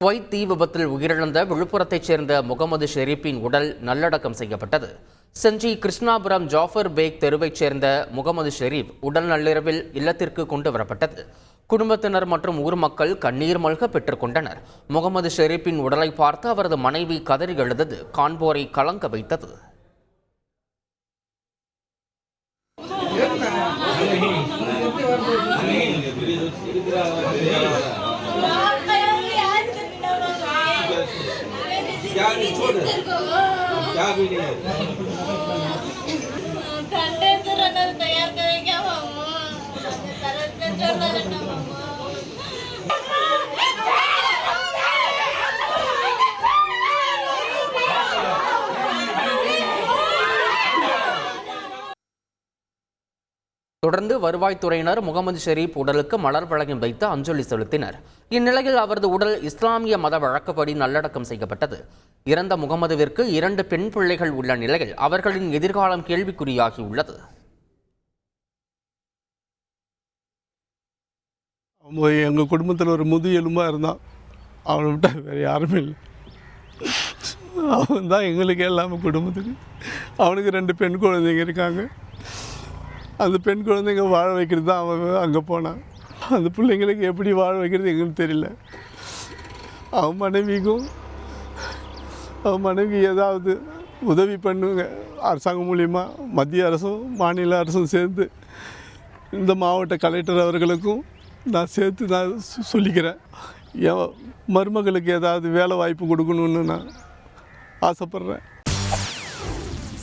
Kuwait தீ விபத்தில் உயிரிழந்த விழுப்புரத்தைச் சேர்ந்த முகமது ஷெரீப்பின் உடல் நல்லடக்கம் செய்யப்பட்டது செஞ்சி கிருஷ்ணாபுரம் ஜாஃபர் பேக் தெருவைச் சேர்ந்த முகமது ஷெரீப் உடல் நள்ளிரவில் இல்லத்திற்கு கொண்டு வரப்பட்டது குடும்பத்தினர் மற்றும் ஊர் மக்கள் கண்ணீர் மல்க பெற்றுக்கொண்டனர் முகமது ஷெரீப்பின் உடலை பார்த்து அவரது மனைவி கதறி எழுதது காண்போரை கலங்க வைத்தது क्या भी नहीं है தொடர்ந்து வருவாய்த்துறையினர் முகமது ஷெரீப் உடலுக்கு மலர் வழங்கி வைத்து அஞ்சலி செலுத்தினர். இந்நிலையில் அவரது உடல் இஸ்லாமிய மத வழக்கப்படி நல்லடக்கம் செய்யப்பட்டது. இறந்த முகமதுவிற்கு இரண்டு பெண் பிள்ளைகள் உள்ள நிலையில் அவர்களின் எதிர்காலம் கேள்விக்குறியாகி உள்ளது எங்கள் குடும்பத்தில் ஒரு முது எலும்பாக இருந்தான். அவனை விட்டால் வேறு யாருமே இல்லை. அவன் தான் எங்களுக்கு எல்லாமே குடும்பத்துக்கு. அவனுக்கு ரெண்டு பெண் குழந்தைங்க இருக்காங்க. அந்த பெண் குழந்தைங்க வாழ வைக்கிறது தான் அவன் அங்கே போனான் அந்த பிள்ளைங்களுக்கு எப்படி வாழ வைக்கிறது எங்களுக்கு தெரியல. அவன் மனைவிக்கும் அவன் மனைவி ஏதாவது உதவி பண்ணுங்க. அரசாங்கம் மூலிமா மத்திய அரசும் மாநில அரசும் சேர்ந்து இந்த மாவட்ட கலெக்டர் அவர்களுக்கும் நான் சேர்த்து நான் சொல்லிக்கிறேன். என் மருமகளுக்கு ஏதாவது வேலை வாய்ப்பு கொடுக்கணுன்னு நான் ஆசைப்பட்றேன்.